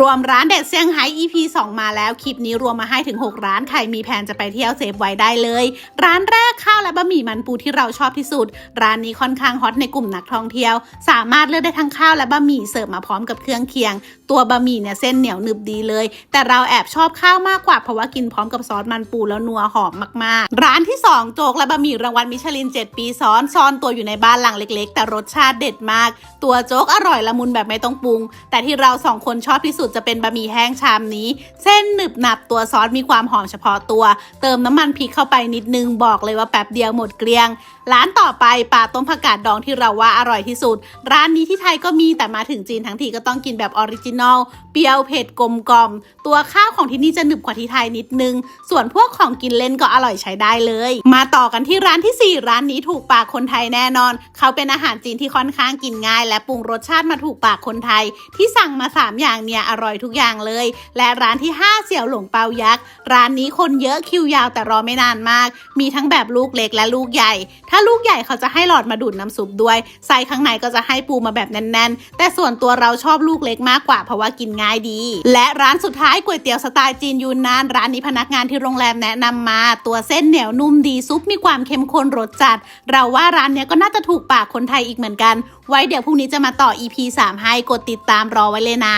รวมร้านเด็ดเซี่ยงไฮ้ EP 2 มาแล้วคลิปนี้รวมมาให้ถึง 6 ร้านใครมีแผนจะไปเที่ยวเซฟไว้ได้เลย ร้านแรกข้าวและบะหมี่มันปูที่เราชอบที่สุด ร้านนี้ค่อนข้างฮอตในกลุ่มนักท่องเที่ยว สามารถเลือกได้ทั้งข้าวและบะหมี่เสิร์ฟมาพร้อมกับเครื่องเคียง ตัวบะหมี่เนี่ยเส้นเหนียวหนึบดีเลย แต่เราแอบชอบข้าวมากกว่าเพราะว่ากินพร้อมกับซอสมันปูแล้วนัวหอมมากๆ ร้านที่ 2 โจ๊กและบะหมี่รางวัลมิชลิน 7 ปีซ้อนซ่อนตัวอยู่ในบ้านหลังเล็ก ๆ แต่รสชาติเด็ดมาก ตัวโจ๊กอร่อยละมุนแบบไม่ต้องปรุง แต่ที่เราสองคนชอบที่สุดจะเป็นบะหมี่แห้งชามนี้ เส้นหนึบหนับตัวซอสมีความหอมเฉพาะตัว เติมน้ำมันพริกเข้าไปนิดนึงบอกเลยว่าแป๊บเดียวหมดเกลี้ยง ร้านต่อไปปลาต้มผักกาดดองที่เราว่าอร่อยที่สุด ร้านนี้ที่ไทยก็มีแต่มาถึงจีนทั้งทีก็ต้องกินแบบออริจินอลเปรี้ยวเผ็ดกลมกล่อม ตัวข้าวของที่นี่จะหนึบกว่าที่ไทยนิดนึง ส่วนพวกของกินเล่นก็อร่อยใช้ได้เลย มาต่อกันที่ร้านที่ 4 ร้านนี้ถูกปากคนไทยแน่นอน เขาเป็นอาหารจีนที่ค่อนข้างกินง่าย และปรุงรสชาติมาถูกปากคนไทย ที่สั่งมา 3 อย่างเนี่ยอร่อยทุกอย่างเลย และร้านที่ 5 เสี่ยวหลงเปายักษ์ ร้านนี้คนเยอะคิวยาวแต่รอไม่นานมาก มีทั้งแบบลูกเล็กและลูกใหญ่ ถ้าลูกใหญ่เขาจะให้หลอดมาดูดน้ำซุปด้วยใส่ข้างในก็จะให้ปูมาแบบแน่น ๆ แต่ส่วนตัวเราชอบลูกเล็กมากกว่าเพราะว่ากินง่ายดี และร้านสุดท้ายก๋วยเตี๋ยวสไตล์จีนยูนนาน ร้านนี้พนักงานที่โรงแรมแนะนำมา ตัวเส้นเหนียวนุ่มดีซุปมีความเข้มข้นรสจัด เราว่าร้านเนี้ยก็น่าจะถูกปากคนไทยอีกเหมือนกัน ไว้เดี๋ยวพรุ่งนี้จะมาต่อ EP 3 ให้กดติดตามรอไว้เลยนะ